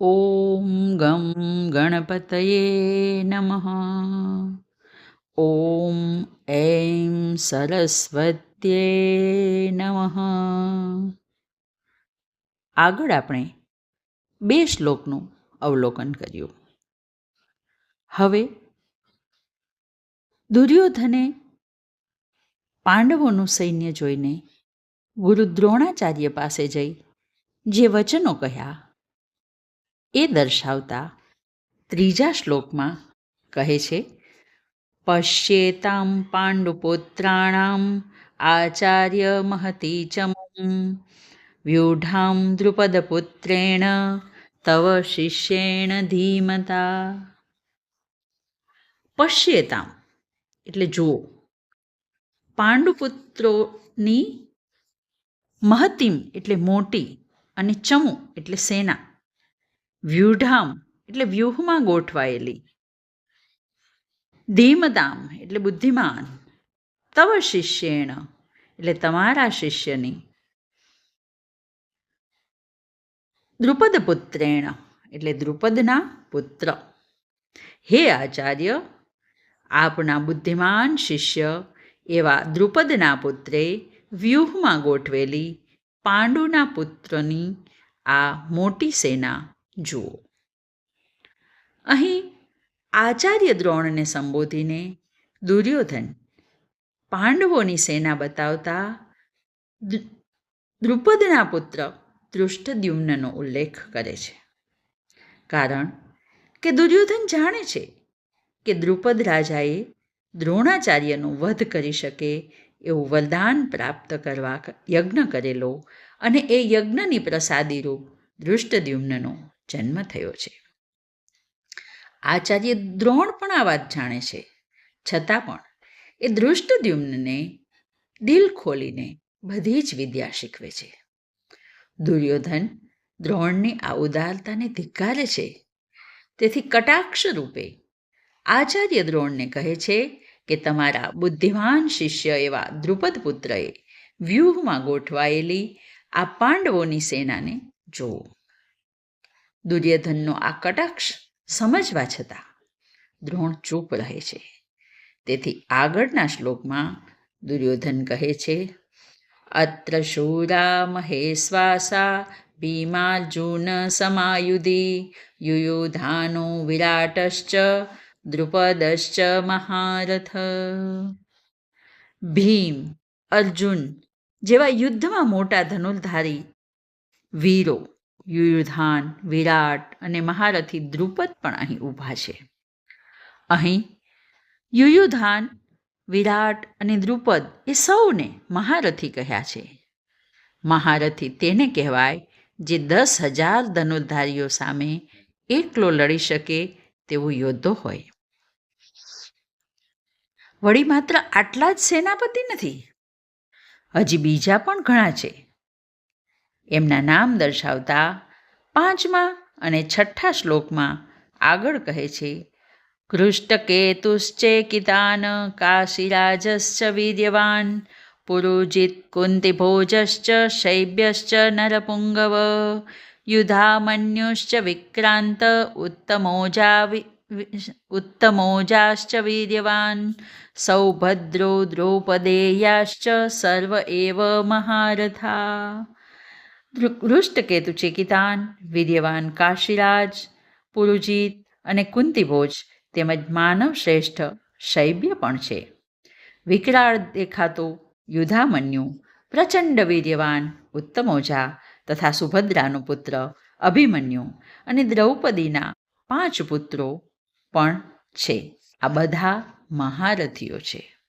ઓમ ગમ ગણપતયે નમઃ ઓમ એમ સરસ્વત્યે નમઃ આગળ આપણે બે શ્લોકનું અવલોકન કર્યું. હવે દુર્યોધને પાંડવોનું સૈન્ય જોઈને ગુરુ દ્રોણાચાર્ય પાસે જઈ જે વચનો કહ્યા એ દર્શાવતા ત્રીજા શ્લોકમાં કહે છે, પશ્યેતામ પાંડુપુત્રાણામ આચાર્ય મહતી ચમું, વ્યુઢામ દ્રુપદપુત્રેણ તવ શિષ્યેણ ધીમતા. પશ્યેતામ, એટલે જુઓ, પાંડુપુત્રોની મહતિમ એટલે મોટી અને ચમુ એટલે સેના. વ્યુઢામ એટલે વ્યૂહમાં ગોઠવાયેલી. ધીમદામ એટલે બુદ્ધિમાન. તવ શિષ્યેણ એટલે તમારા શિષ્યની. દ્રુપદ પુત્રેણ એટલે દ્રુપદના પુત્ર. હે આચાર્ય, આપના બુદ્ધિમાન શિષ્ય એવા દ્રુપદના પુત્રે વ્યૂહમાં ગોઠવેલી પાંડુના પુત્રની આ મોટી સેના જુઓ. અહીં આચાર્ય દ્રોણને સંબોધીને દુર્યોધન પાંડવોની સેના બતાવતા દ્રુપદના પુત્ર દૃષ્ટદ્યુમ્નનો ઉલ્લેખ કરે છે. કારણ કે દુર્યોધન જાણે છે કે દ્રુપદ રાજાએ દ્રોણાચાર્યનો વધ કરી શકે એવું વરદાન પ્રાપ્ત કરવા યજ્ઞ કરેલો અને એ યજ્ઞની પ્રસાદીરૂપ દૃષ્ટદ્યુમ્નનો જન્મ થયો છે. આચાર્ય દ્રોણ પણ આ વાત જાણે છે. છતાં પણ એ દૃષ્ટદ્યુમ્નને દિલ ખોલીને બધી જ વિદ્યા શીખવે છે. દુર્યોધન દ્રોણની આ ઉદારતાને ધિક્કારે છે. તેથી કટાક્ષ રૂપે આચાર્ય દ્રોણને કહે છે કે તમારા બુદ્ધિમાન શિષ્ય એવા દ્રુપદ પુત્રએ વ્યૂહમાં ગોઠવાયેલી આ પાંડવોની સેનાને જુઓ. દુર્યોધનનો આ કટાક્ષ સમજવા છતાં દ્રોણ ચૂપ રહે છે. તેથી આગળના શ્લોકમાં દુર્યોધન કહે છે, અત્ર શૂરા મહેશ્વાસા ભીમાર્જુન સમાયુધી, યુયુધાનો વિરાટશ્ચ, દ્રુપદશ્ચ મહારથ. ભીમ, અર્જુન જેવા યુદ્ધમાં મોટા ધનુર્ધારી વીરો યુયુધાન વિરાટ અને મહારથી દ્રુપદ પણ અહીં ઊભા છે. અહીં યુયુધાન વિરાટ અને દ્રુપદ એ સૌને મહારથી કહ્યા છે. મહારથી તેને કહેવાય જે દસ હજાર ધનુર્ધારીઓ સામે એકલો લડી શકે તેવો યોદ્ધો હોય. વળી માત્ર આટલા જ સેનાપતિ નથી, હજી બીજા પણ ઘણા છે. એમના નામ દર્શાવતા પાંચમા અને છઠ્ઠા શ્લોકમાં આગળ કહે છે કૃષ્ટકેતુશ્ચેકિતાન કાશીરાજશ્ચ વીર્યવાન, પુરુજિત કુંતિભોજશ્ચ શૈબ્યશ્ચ નરપુંગવ, યુધામન્યુશ્ચ વિક્રાંત, ઉત્તમોજા ઉત્તમોજાશ્ચ વીર્યવાન, સૌભદ્રો દ્રૌપદેયાશ્ચ સર્વ એવ મહારથા. હૃષ્ટકેતુ ચેકિતાન, વીર્યવાન કાશીરાજ, પુરુજીત અને કુંતીભોજ તેમજ માનવ શ્રેષ્ઠ શૈબ્ય પણ છે. વિકરાળ દેખાતો યુધામન્યુ પ્રચંડ વીર્યવાન ઉત્તમોજા તથા સુભદ્રાનો પુત્ર અભિમન્યુ અને દ્રૌપદીના પાંચ પુત્રો પણ છે. આ બધા મહારથીઓ છે.